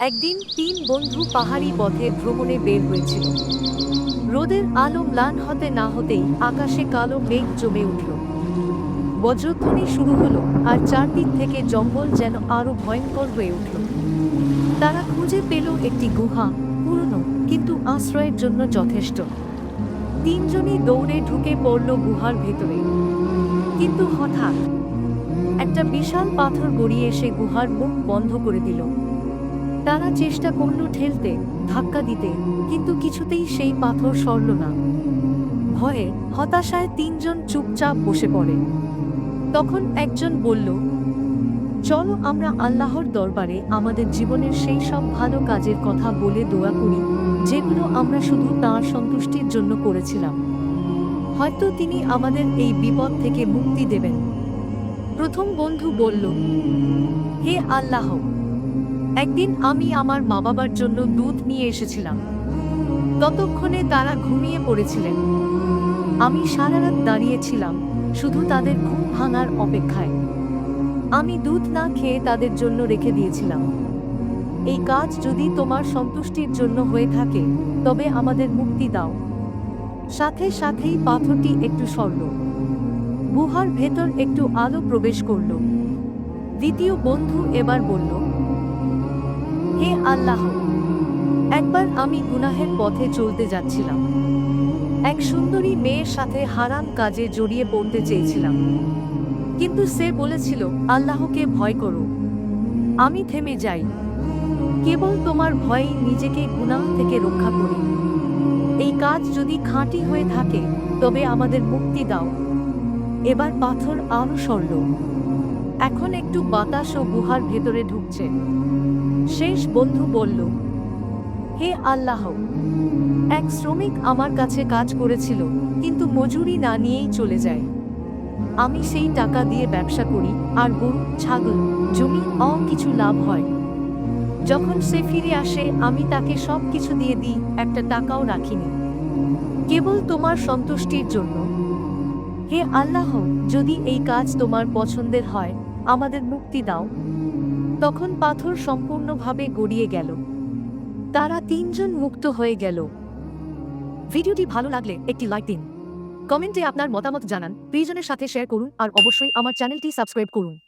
একদিন তিন বন্ধু পাহাড়ি পথে ভ্রমণে বের হয়েছিল। রোদের আলো ম্লান হতে না হতেই আকাশে কালো মেঘ জমে উঠল। বজ্রধ্বনি শুরু হলো আর চারদিক থেকে জঙ্গল যেন আরও ভয়ঙ্কর হয়ে উঠল। তারা খুঁজে পেল একটি গুহা, পুরনো কিন্তু আশ্রয়ের জন্য যথেষ্ট। তিনজনই দৌড়ে ঢুকে পড়ল গুহার ভেতরে। কিন্তু হঠাৎ একটা বিশাল পাথর গড়িয়ে এসে গুহার মুখ বন্ধ করে দিল। তারা চেষ্টা করল ঠেলতে, ধাক্কা দিতে, কিন্তু কিছুতেই সেই পাথর সরল না। ভয়ে হতাশায় তিনজন চুপচাপ বসে পড়ে। তখন একজন বলল, চলো আমরা আল্লাহর দরবারে আমাদের জীবনের সেই সব ভালো কাজের কথা বলে দোয়া করি, যেগুলো আমরা শুধু তাঁর সন্তুষ্টির জন্য করেছিলাম। হয়তো তিনি আমাদের এই বিপদ থেকে মুক্তি দেবেন। প্রথম বন্ধু বলল, হে আল্লাহ একদিন আমি আমার মা বাবার জন্য দুধ নিয়ে এসেছিলাম। ততক্ষণে তারা ঘুমিয়ে পড়েছিলেন। আমি সারা রাত দাঁড়িয়েছিলাম শুধু তাদের ঘুম ভাঙার অপেক্ষায়। আমি দুধ না খেয়ে তাদের জন্য রেখে দিয়েছিলাম। এই কাজ যদি তোমার সন্তুষ্টির জন্য হয়ে থাকে, তবে আমাদের মুক্তি দাও। সাথে সাথেই পাথরটি একটু সরল। গুহার ভেতর একটু আলো প্রবেশ করল। দ্বিতীয় বন্ধু এবার বলল হে আল্লাহ, একবার আমি গুনাহের পথে চলতে যাচ্ছিলাম। এক সুন্দরী মেয়ের সাথে হারাম কাজে জড়িয়ে পড়তে চেয়েছিলাম। কিন্তু সে বলেছিল, আল্লাহকে ভয় করো, আমি থেমে যাই। কেবল তোমার ভয়ে নিজেকে গুনাহ থেকে রক্ষা করি। এই কাজ যদি খাঁটি হয়ে থাকে, তবে আমাদের মুক্তি দাও। এবার পাথর আরও সরল। এখন একটু বাতাস ও গুহার ভেতরে ঢুকছে। শেষ বন্ধু বলল, হে আল্লাহ, এক শ্রমিক আমার কাছে কাজ করেছিল, কিন্তু মজুরি না নিয়েই চলে যায়। আমি সেই টাকা দিয়ে ব্যবসা করি, আর গরু, ছাগল, জমি অ কিছু লাভ হয়। যখন সে ফিরে আসে, আমি তাকে সব কিছু দিয়ে দিই, একটা টাকাও রাখিনি। কেবল তোমার সন্তুষ্টির জন্য। হে আল্লাহ, যদি এই কাজ তোমার পছন্দের হয় আমাদের মুক্তি দাও। তখন পাথর সম্পূর্ণভাবে গড়িয়ে গেল। তারা তিনজন মুক্ত হয়ে গেল। ভিডিওটি ভালো লাগলে একটি লাইক দিন। কমেন্টে আপনার মতামত জানান। প্রিয়জনের সাথে শেয়ার করুন আর অবশ্যই আমার চ্যানেলটি সাবস্ক্রাইব করুন।